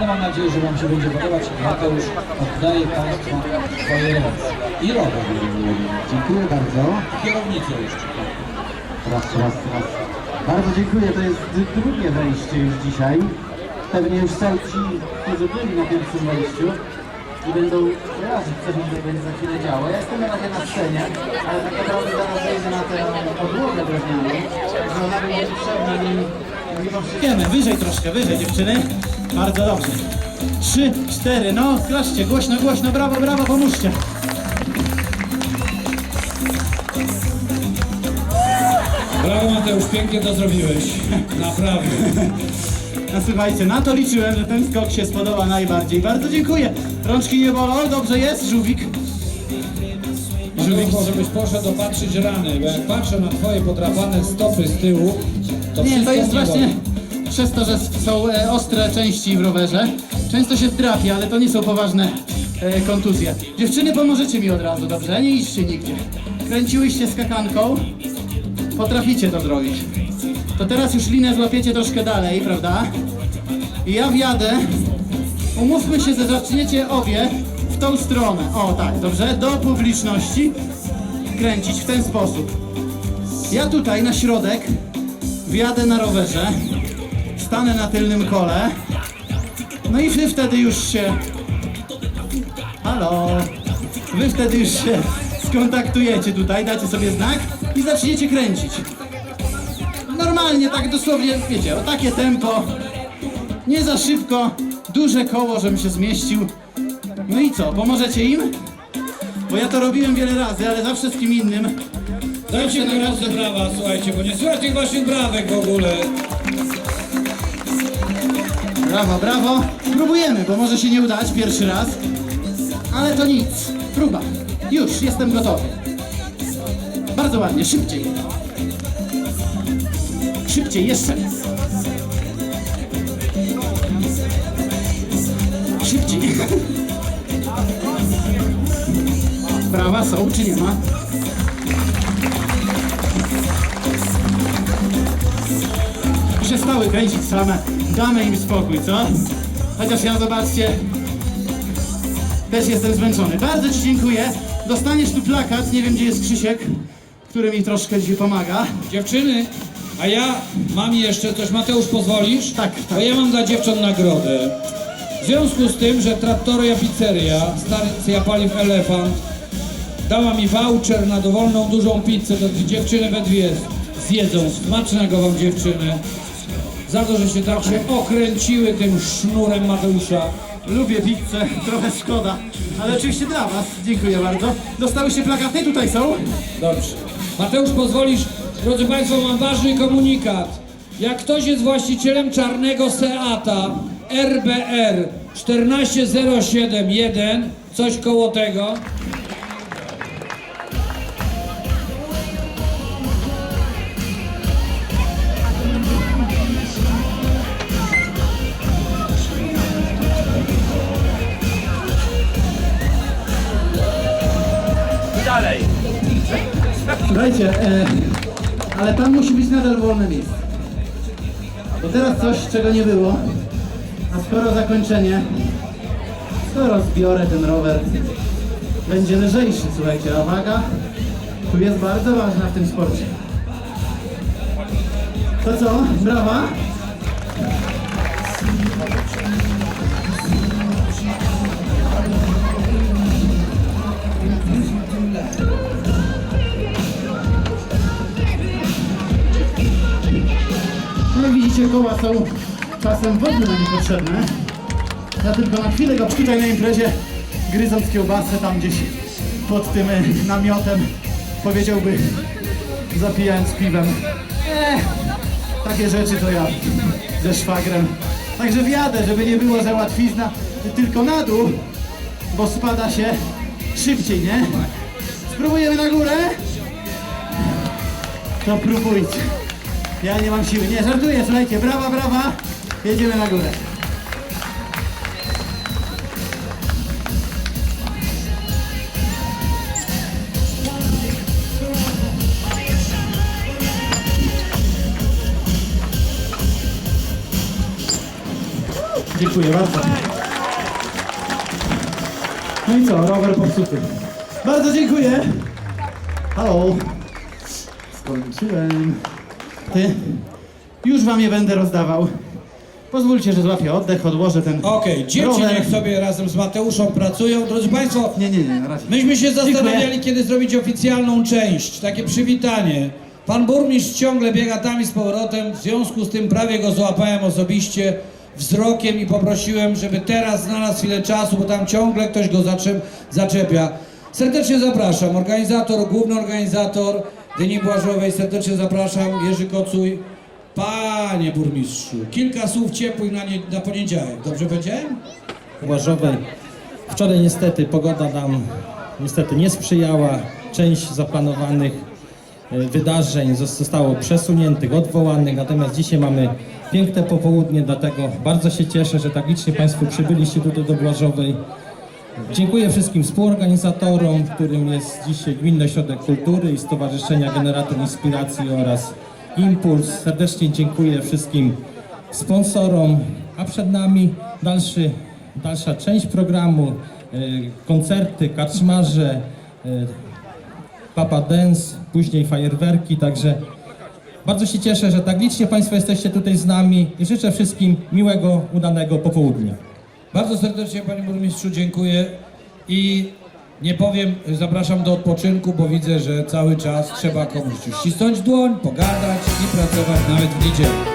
ale mam nadzieję, że Wam się będzie podobać. Mateusz, oddaję Państwu swoje ręce. I rower Dziękuję bardzo. Kierownicę jeszcze. Raz, raz, raz. Bardzo dziękuję, to jest drugie wejście już dzisiaj. Pewnie już są ci, którzy byli na pierwszym wejściu i będą kojarzyć, co się tutaj będzie za chwilę działo. Ja jestem na razie na scenie, ale tak naprawdę zaraz wejdę na tę podłogę drewnianą, że ona będzie potrzebna mi mimo wszystko. Idziemy, wyżej troszkę, wyżej dziewczyny. Bardzo dobrze. Trzy, cztery, no klaszcie, głośno, głośno, brawo, brawo, pomóżcie. Brawo Mateusz, pięknie to zrobiłeś. Naprawdę. No słuchajcie, na to liczyłem, że ten skok się spodoba najbardziej. Bardzo dziękuję. Rączki nie bolą, dobrze jest, żółwik. Mateusz, może byś poszedł opatrzyć rany, bo jak patrzę na twoje podrapane stopy z tyłu, to Nie, wszystko to jest mi boli. Przez to, że są e, ostre części w rowerze. Często się drapie, ale to nie są poważne e, kontuzje. Dziewczyny, pomożecie mi od razu, dobrze? Nie idźcie nigdzie. Kręciłyście skakanką, potraficie to zrobić. To teraz już linę złapiecie troszkę dalej, prawda? I ja wjadę. Umówmy się, że zaczniecie obie w tą stronę. O tak, dobrze? Do publiczności kręcić w ten sposób. Ja tutaj na środek wjadę na rowerze, stanę na tylnym kole, no i wy wtedy już się... Halo? Wy wtedy już się skontaktujecie tutaj, dacie sobie znak i zaczniecie kręcić. Normalnie, tak dosłownie, wiecie, o takie tempo, nie za szybko, duże koło, żebym się zmieścił. No i co, pomożecie im? Bo ja to robiłem wiele razy, ale zawsze z kim innym Dajcie na raz brawa, słuchajcie, bo nie słychać tych waszych brawek w ogóle. Brawo, brawo. Próbujemy, bo może się nie udać pierwszy raz. Ale to nic. Próba. Już, jestem gotowy. Bardzo ładnie, szybciej. Szybciej, jeszcze. Szybciej. Brawa są, czy nie ma? Przestały kręcić same. Damy im spokój, co? Chociaż ja, zobaczcie, też jestem zmęczony. Bardzo Ci dziękuję. Dostaniesz tu plakat, nie wiem gdzie jest Krzysiek, który mi troszkę dzisiaj pomaga. Dziewczyny, a ja mam jeszcze coś, Mateusz pozwolisz? Tak, tak. Bo ja mam dla dziewcząt nagrodę. W związku z tym, że Trattoria Pizzeria, stacja paliw Elefant, dała mi voucher na dowolną dużą pizzę, to dziewczyny we dwie zjedzą. Smacznego wam dziewczyny. Za to, że się tak się okręciły tym sznurem Mateusza. Lubię pizzę, trochę szkoda, ale oczywiście dla Was. Dziękuję bardzo. Dostałyście plakaty? Tutaj są. Dobrze. Mateusz, pozwolisz, drodzy Państwo, mam ważny komunikat. Jak ktoś jest właścicielem czarnego Seata RBR 14071, coś koło tego, Słuchajcie, e, ale tam musi być nadal wolne miejsce. Bo teraz coś, czego nie było, a skoro zakończenie, skoro zbiorę ten rower, będzie lżejszy, słuchajcie, a waga tu jest bardzo ważna w tym sporcie. To co? Brawa? Koła są czasem w ogóle niepotrzebne. Ja tylko na chwilę go tutaj na imprezie, gryząc kiełbasę tam gdzieś pod tym e, namiotem, powiedziałby, zapijając piwem. Eee, takie rzeczy to ja ze szwagrem. Także wjadę, żeby nie było, że łatwizna tylko na dół, bo spada się szybciej, nie? Spróbujemy na górę? To próbujcie. Ja nie mam siły. Nie, żartuję, słuchajcie. Brawa, brawa. Jedziemy na górę. Dziękuję. bardzo. No i co, rower popsuty. Bardzo dziękuję. Halo. Skończyłem. Ty, już wam je będę rozdawał. Pozwólcie, że złapię oddech, odłożę ten Okej, dzieci rower. niech sobie razem z Mateuszem pracują. Drodzy Państwo, Nie, nie, nie, na razie. myśmy się zastanawiali, Dziękuję. kiedy zrobić oficjalną część, takie przywitanie. Pan burmistrz ciągle biega tam i z powrotem, w związku z tym prawie go złapałem osobiście wzrokiem i poprosiłem, żeby teraz znalazł chwilę czasu, bo tam ciągle ktoś go zaczep, zaczepia. Serdecznie zapraszam, organizator, główny organizator Dni Błażowej, serdecznie zapraszam, Jerzy Kocuj. Panie burmistrzu, kilka słów ciepłych na, nie, na poniedziałek, dobrze powiedziałem? Łażowej. Wczoraj niestety pogoda nam niestety nie sprzyjała. Część zaplanowanych e, wydarzeń zos- zostało przesuniętych, odwołanych, natomiast dzisiaj mamy piękne popołudnie, dlatego bardzo się cieszę, że tak licznie Państwo przybyliście tutaj do Błażowej. Dziękuję wszystkim współorganizatorom, którym jest dzisiaj Gminny Ośrodek Kultury i Stowarzyszenia Generator Inspiracji oraz Impuls. Serdecznie dziękuję wszystkim sponsorom, a przed nami dalszy, dalsza część programu, e, koncerty, karczmarze, e, Papa Dance, później fajerwerki, także bardzo się cieszę, że tak licznie Państwo jesteście tutaj z nami i życzę wszystkim miłego, udanego popołudnia. Bardzo serdecznie Panie Burmistrzu dziękuję i nie powiem, zapraszam do odpoczynku, bo widzę, że cały czas trzeba komuś uścisnąć dłoń, pogadać i pracować nawet w niedzielę.